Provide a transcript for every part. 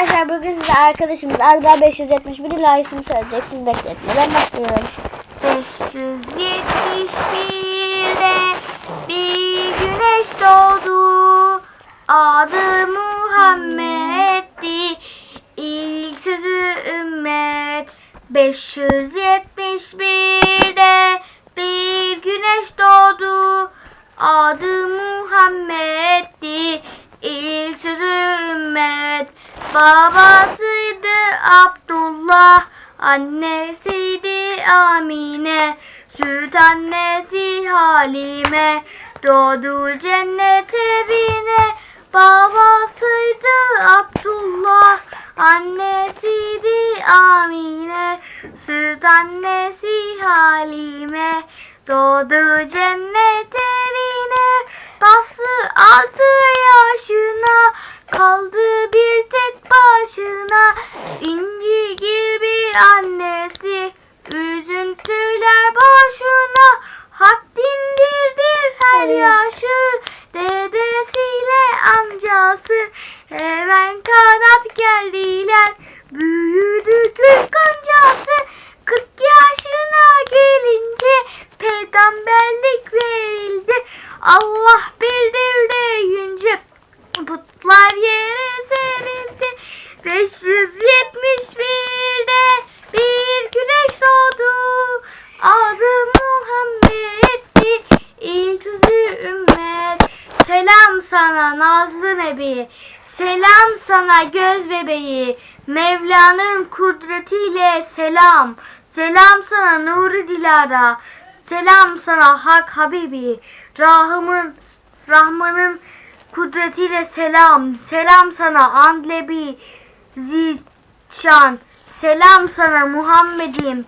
Arkadaşlar bugün size arkadaşımız Azra 571 ilayesini söyleyecek. Siz bekletmeden başlıyoruz. 571'de bir güneş doğdu. Adı Muhammed'di. İlk sözü ümmet. 571'de bir güneş doğdu. Adı Muhammed'di. Babasıydı Abdullah. Annesiydi Amine. Süt annesi Halime. Doğdu cennet evine. Babasıydı Abdullah. Annesiydi Amine. Süt annesi Halime. Doğdu cennet evine. Amcası. Hemen kanat geldiler. Büyüdü kız kancası. Kırk yaşına gelince peygamberlik verildi. Allah bildir deyince putlar yere serildi. 571'de bir güneş doğdu. Adı Muhammed'di. İlk yüzü ümmet. Selam sana Nazlı Nebi. Selam sana göz bebeği. Mevla'nın kudretiyle selam. Selam sana Nuri Dilara. Selam sana Hak Habibi. Rahımın Rahman'ın kudretiyle selam. Selam sana Andlebi Zişan. Selam sana Muhammed'im.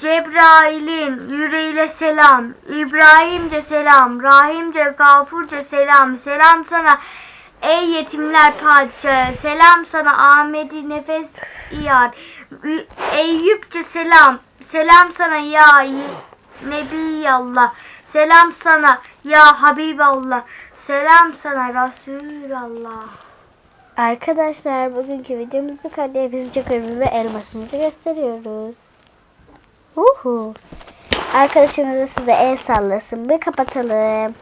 Cebrail'in yüreğiyle selam. İbrahimce selam. Rahimce gafurca selam. Selam sana ey yetimler padişahı. Selam sana Ahmet'i nefes iyar. Eyüpçe selam. Selam sana ya Nebiyallah. Selam sana ya Habiballah. Selam sana Resulallah. Arkadaşlar bugünkü videomuz bu kadar. Ve elmasımızı gösteriyoruz. Uhu. Arkadaşımız da size el sallasın. Bir kapatalım.